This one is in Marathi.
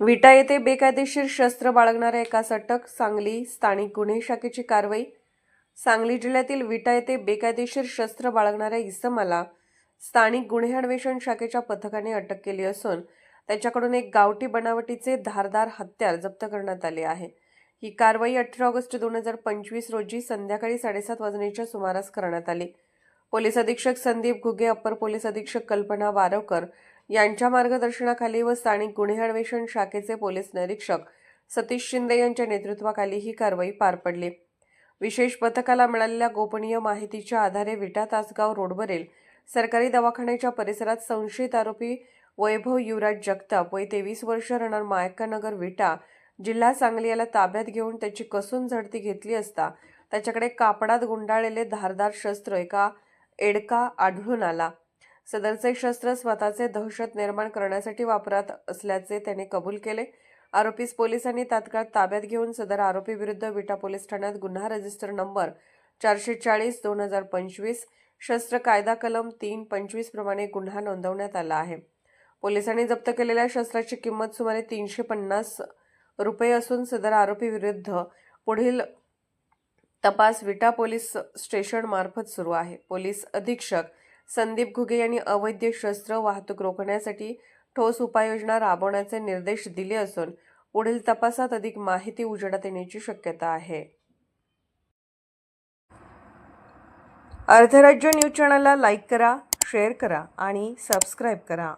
विटा येथे बेकायदेशीर शस्त्र बाळगणाऱ्या एकास अटक सांगली स्थानिक गुन्हे शाखेची कारवाई. सांगली जिल्ह्यातील विटा येथे बेकायदेशीर शस्त्र बाळगणाऱ्या इसमाला स्थानिक गुन्हे अन्वेषण शाखेच्या पथकाने अटक केली असून त्याच्याकडून एक गावठी बनावटीचे धारदार हत्यार जप्त करण्यात आले आहे. ही कारवाई अठरा ऑगस्ट दोन हजार पंचवीस रोजी संध्याकाळी साडेसात वाजण्याच्या सुमारास करण्यात आली. पोलीस अधीक्षक संदीप घुगे अप्पर पोलीस अधीक्षक कल्पना वारवकर यांच्या मार्गदर्शनाखाली व स्थानिक गुन्हे अन्वेषण शाखेचे पोलीस निरीक्षक सतीश शिंदे यांच्या नेतृत्वाखाली ही कारवाई पार पडली. विशेष पथकाला मिळालेल्या गोपनीय माहितीच्या आधारे विटा तासगाव रोडवरील सरकारी दवाखान्याच्या परिसरात संशयित आरोपी वैभव युवराज जगताप वय तेवीस वर्ष राहणार मायक्कानगर विटा जिल्हा सांगली याला ताब्यात घेऊन त्याची कसून झडती घेतली असता त्याच्याकडे कापडात गुंडाळलेले धारदार शस्त्र एका एडका आढळून आला. सदरचे शस्त्र स्वतःचे दहशत निर्माण करण्यासाठी वापरत असल्याचे त्याने कबूल केले. आरोपीस पोलिसांनी तात्काळ ताब्यात घेऊन सदर आरोपी विरुद्ध विटा पोलीस ठाण्यात गुन्हा रजिस्टर नंबर चारशे चाळीस दोन हजार पंचवीस शस्त्र कायदा कलम तीन पंचवीस प्रमाणे गुन्हा नोंदवण्यात आला आहे. पोलिसांनी जप्त केलेल्या शस्त्राची किंमत सुमारे तीनशे पन्नास रुपये असून सदर आरोपी विरुद्ध पुढील तपास विटा पोलीस स्टेशन मार्फत सुरू आहे. पोलीस अधीक्षक संदीप घुगे यांनी अवैध शस्त्र वाहतूक रोखण्यासाठी ठोस उपाययोजना राबवण्याचे निर्देश दिले असून पुढील तपासात अधिक माहिती उजेडात येण्याची शक्यता आहे. अर्धराज्य न्यूज चॅनलला लाईक करा शेअर करा आणि सबस्क्राईब करा.